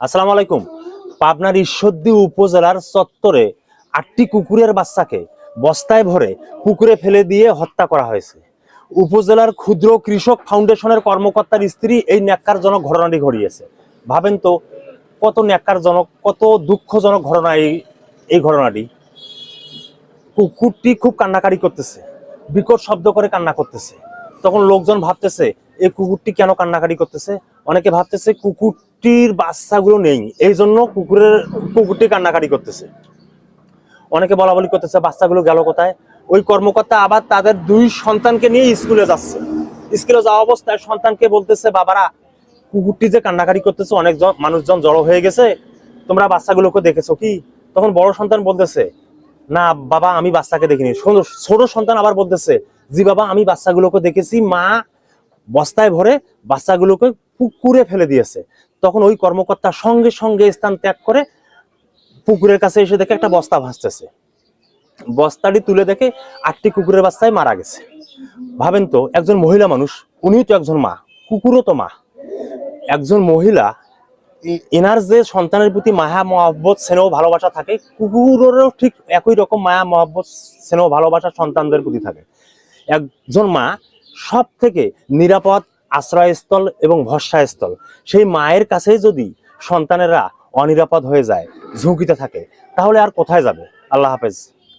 আসসালামু আলাইকুম। পাবনার ঈশ্বরদী উপজেলার চত্বরে আটটি কুকুরের বাচ্চাকে বস্তায় ভরে পুকুরে ফেলে দিয়ে হত্যা করা হয়েছে। উপজেলার ক্ষুদ্র কৃষক ফাউন্ডেশনের কর্মকর্তার স্ত্রী এই ন্যাক্কারজনক ঘটনাটি ঘটিয়েছে। ভাবেন তো, কত ন্যাক্কারজনক, কত দুঃখজনক ঘটনা এই এই ঘটনাটি। কুকুরটি খুব কান্নাকারি করতেছে, বিকট শব্দ করে কান্না করতেছে। তখন লোকজন ভাবতেছে এই কুকুরটি কেন কান্নাকারি করতেছে? অনেকে ভাবতেছে, কুকুরটির বাচ্চাগুলো নেই এই জন্য কুকুরের, কুকুরটি কান্নাকারি করতেছে। অনেকে বলা বলি করতেছে, বাচ্চাগুলো গেল কোথায়? ওই কর্মকর্তা আবার তাদের দুই সন্তানকে নিয়ে স্কুলে যাচ্ছে। স্কুলে যাওয়া অবস্থায় সন্তানকে বলতেছে, বাবারা, কুকুরটি যে কান্নাকাটি করতেছে, অনেকজন, মানুষজন জড়ো হয়ে গেছে, তোমরা বাচ্চাগুলোকে দেখেছ কি? তখন বড় সন্তান বলতেছে না, বাবা, আমি বাচ্চাকে দেখিনি। ছোট- সন্তান আবার বলতেছে, জি বাবা, আমি বাচ্চাগুলোকে দেখেছি। মা বস্তায় ভরে বাচ্চাগুলোকে পুকুরে ফেলে দিয়েছে। তখন ওই কর্মকর্তা সঙ্গে সঙ্গে স্থান ত্যাগ করে পুকুরের কাছে এসে দেখে একটা বস্তা ভাসতেছে। বস্তাটি তুলে দেখে আটটি কুকুরের বাচ্চায় মারা গেছে। ভাবেন তো, একজন মহিলা মানুষ, উনিও তো একজন মা, কুকুরও তো মা। একজন মহিলা এনার যে সন্তানের প্রতি মায়া, মহাব্বত, স্নেহ, ভালোবাসা থাকে, কুকুরেরও ঠিক একই রকম মায়া, মহাব্বত, স্নেহ, ভালোবাসা সন্তানদের প্রতি থাকে। একজন মা সব থেকে নিরাপদ আশ্রয়স্থল এবং ভরসাস্থল। সেই মায়ের কাছেই যদি সন্তানেরা অনিরাপদ হয়ে যায়, ঝুঁকিতে থাকে, তাহলে আর কোথায় যাবে? আল্লাহ হাফেজ।